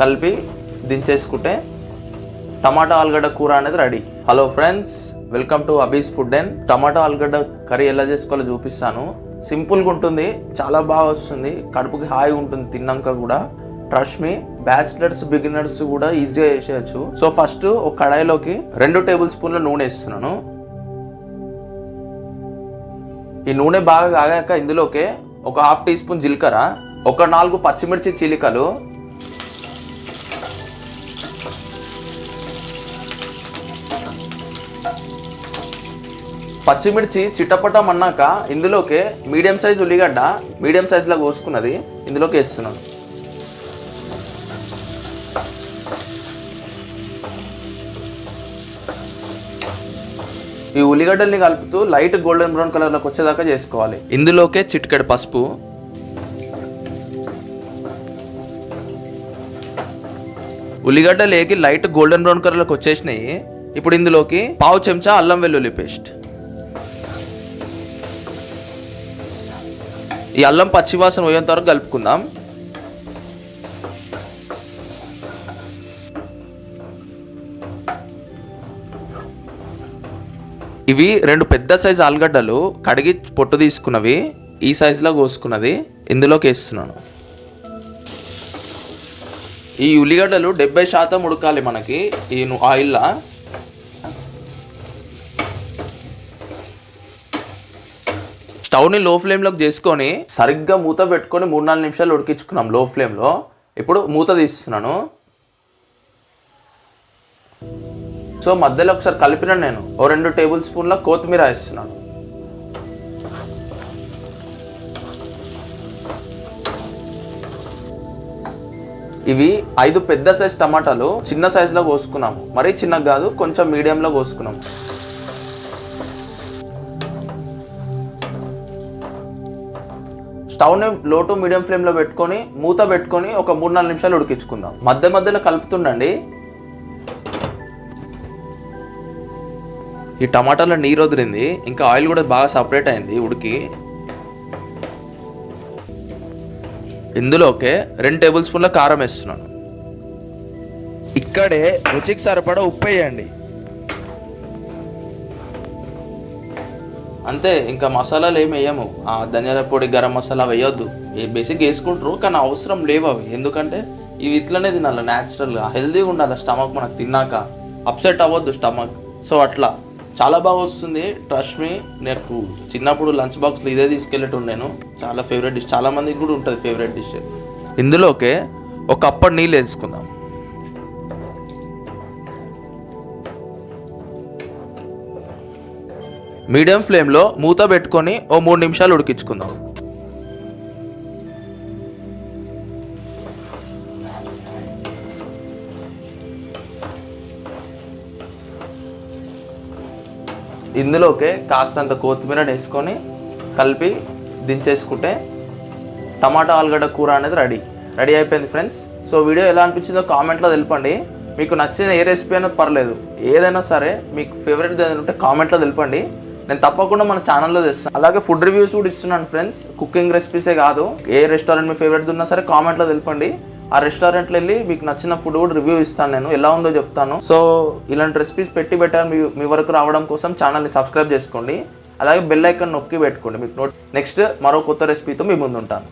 కలిపి దించేసుకుంటే టమాటా ఆలుగడ్డ కూర అనేది ready. Hello friends welcome to Abi's food and టమాటా ఆలుగడ్డ కర్రీ ఎలా చేసుకోవాలో చూపిస్తాను. సింపుల్గా ఉంటుంది చాలా బాగా వస్తుంది కడుపుకి హాయిగా ఉంటుంది తిన్నాక కూడా. ట్రస్ట్ మీ బ్యాచిలర్స్ బిగినర్స్ కూడా ఈజీగా చేసేయచ్చు. సో ఫస్ట్ ఒక కడాయిలోకి రెండు టేబుల్ స్పూన్ల నూనె వేస్తున్నాను. ఈ నూనె బాగా కాగాక ఇందులోకి ఒక హాఫ్ టీ స్పూన్ జీలకర్ర ఒక నాలుగు పచ్చిమిర్చి చీలికలు పచ్చిమిర్చి చిట్టపటం అన్నాక ఇందులోకి మీడియం సైజ్ ఉల్లిగడ్డ మీడియం సైజులో కోసుకున్నది ఇందులోకి వేస్తున్నాను. ఈ ఉల్లిగడ్డల్ని కలుపుతూ లైట్ గోల్డెన్ బ్రౌన్ కలర్లోకి వచ్చేదాకా చేసుకోవాలి. ఇందులోకే చిటికెడు పసుపు. ఉల్లిగడ్డలు ఏకి లైట్ గోల్డెన్ బ్రౌన్ కలర్లోకి వచ్చేసినాయి. ఇప్పుడు ఇందులోకి పావు చెంచా అల్లం వెల్లుల్లి పేస్ట్. ఈ అల్లం పచ్చివాసన పోయేంత వరకు కలుపుకుందాం. ఇవి రెండు పెద్ద సైజు ఆలుగడ్డలు కడిగి పొట్టు తీసుకున్నవి ఈ సైజులో కోసుకున్నది ఇందులోకి వేస్తున్నాను. ఈ ఉల్లిగడ్డలు డెబ్బై శాతం ఉడకాలి మనకి ఈ ఆయిల్లో ఆయిల్లా. స్టవ్ని లో ఫ్లేమ్లోకి చేసుకొని సరిగ్గా మూత పెట్టుకొని మూడు నాలుగు నిమిషాలు ఉడికించుకున్నాం లో ఫ్లేమ్లో. ఇప్పుడు మూత తీస్తున్నాను. సో మధ్యలో ఒకసారి కలిపిన నేను. ఓ రెండు టేబుల్ స్పూన్ల కొత్తిమీర వేస్తున్నాను. ఇవి ఐదు పెద్ద సైజ్ టమాటాలు చిన్న సైజులో కోసుకున్నాము. మరీ చిన్నగా కాదు కొంచెం మీడియంలో కోసుకున్నాం స్టవ్ని లో టు మీడియం ఫ్లేమ్లో పెట్టుకొని మూత పెట్టుకొని ఒక మూడు నాలుగు నిమిషాలు ఉడికించుకుందాం. మధ్య మధ్యలో కలుపుతుండండి. ఈ టమాటాలో నీరు వదిలింది. ఇంకా ఆయిల్ కూడా బాగా సపరేట్ అయింది ఉడికి. ఇందులోకే రెండు టేబుల్ స్పూన్ల కారం వేస్తున్నాను. ఇక్కడే రుచికి సరిపడా ఉప్పు వేయండి. అంతే ఇంకా మసాలాలు ఏమి వేయము. ఆ ధనియాల పొడి గరం మసాలా వేయొద్దు. బేసిక్ వేసుకుంటారు కానీ అవసరం లేవు అవి. ఎందుకంటే ఇవి ఇట్లనే తినాలి న్యాచురల్గా హెల్తీగా ఉండాలి స్టమక్ మనకు తిన్నాక. అప్సెట్ అవ్వద్దు స్టమక్. సో అట్లా. చాలా బాగా వస్తుంది. ట్రస్ట్ మీ నాకు చిన్నప్పుడు లంచ్ బాక్స్లో ఇదే తీసుకెళ్ళేటో నేను. చాలా ఫేవరెట్ డిష్ చాలామందికి కూడా ఉంటుంది ఫేవరెట్ డిష్ ఇందులోకే ఒక అప్పటి నీళ్ళు వేసుకుందాం. మీడియం ఫ్లేమ్లో మూత పెట్టుకొని ఓ మూడు నిమిషాలు ఉడికించుకుందాం. ఇందులోకే కాస్తంత కొత్తిమీర వేసుకొని కలిపి దించేసుకుంటే టమాటా ఆలుగడ్డ కూర అనేది రెడీ. రెడీ అయిపోయింది ఫ్రెండ్స్. సో వీడియో ఎలా అనిపించిందో కామెంట్లో తెలపండి. మీకు నచ్చిన ఏ రెసిపీ అయినా పర్లేదు. ఏదైనా సరే మీకు ఫేవరెట్ ఏదైనా ఉంటే కామెంట్లో తెలపండి. నేను తప్పకుండా మన ఛానల్లో తెస్తాను అలాగే ఫుడ్ రివ్యూస్ కూడా ఇస్తున్నాను ఫ్రెండ్స్ కుకింగ్ రెసిపీసే కాదు. ఏ రెస్టారెంట్ మీ ఫేవరెట్ ఉన్నా సరే కామెంట్లో తెలిపండి. ఆ రెస్టారెంట్లో వెళ్ళి మీకు నచ్చిన ఫుడ్ కూడా రివ్యూ ఇస్తాను నేను. ఎలా ఉందో చెప్తాను. సో ఇలాంటి రెసిపీస్ పెట్టి పెట్టాను మీ మీ వరకు రావడం కోసం ఛానల్ని సబ్స్క్రైబ్ చేసుకోండి. అలాగే బెల్ ఐకాన్ నొక్కి పెట్టుకోండి మీకు నోట్ నెక్స్ట్ మరో కొత్త రెసిపీతో మీ ముందు ఉంటాను